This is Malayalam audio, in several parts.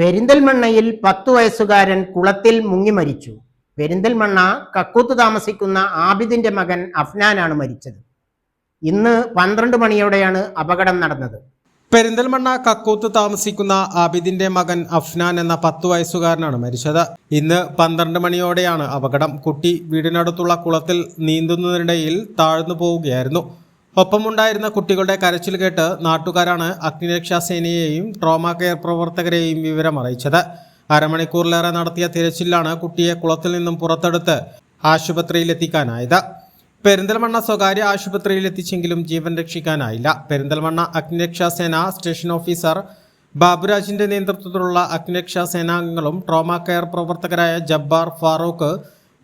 പെരിന്തൽമണ്ണയിൽ പത്തു വയസ്സുകാരൻ കുളത്തിൽ മുങ്ങി മരിച്ചു. പെരിന്തൽമണ്ണ കക്കൂത്ത് താമസിക്കുന്ന ആബിദിന്റെ മകൻ അഫ്നാനാണ് മരിച്ചത്. ഇന്ന് പന്ത്രണ്ട് മണിയോടെയാണ് അപകടം നടന്നത്. പെരിന്തൽമണ്ണ കക്കൂത്ത് താമസിക്കുന്ന ആബിദിന്റെ മകൻ അഫ്നാൻ എന്ന പത്തു വയസ്സുകാരനാണ് മരിച്ചത്. ഇന്ന് പന്ത്രണ്ട് മണിയോടെയാണ് അപകടം. കുട്ടി വീടിനടുത്തുള്ള കുളത്തിൽ നീന്തുന്നതിനിടയിൽ താഴ്ന്നു പോവുകയായിരുന്നു. ഒപ്പമുണ്ടായിരുന്ന കുട്ടികളുടെ കരച്ചിൽ കേട്ട് നാട്ടുകാരാണ് അഗ്നിരക്ഷാ സേനയെയും ട്രോമ കെയർ പ്രവർത്തകരെയും വിവരം അറിയിച്ചത്. അരമണിക്കൂറിലേറെ നടത്തിയ തിരച്ചിലാണ് കുട്ടിയെ കുളത്തിൽ നിന്നും പുറത്തെടുത്ത് ആശുപത്രിയിലെത്തിക്കാനായത്. പെരിന്തൽമണ്ണ സ്വകാര്യ ആശുപത്രിയിൽ എത്തിച്ചെങ്കിലും ജീവൻ രക്ഷിക്കാനായില്ല. പെരിന്തൽമണ്ണ അഗ്നിരക്ഷാ സേന സ്റ്റേഷൻ ഓഫീസർ ബാബുരാജിന്റെ നേതൃത്വത്തിലുള്ള അഗ്നിരക്ഷാ സേനാംഗങ്ങളും ട്രോമ കെയർ പ്രവർത്തകരായ ജബ്ബാർ ഫാറൂഖ്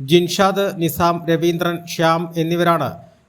ജിൻഷാദ് നിസാം രവീന്ദ്രൻ ശ്യാം എന്നിവരാണ്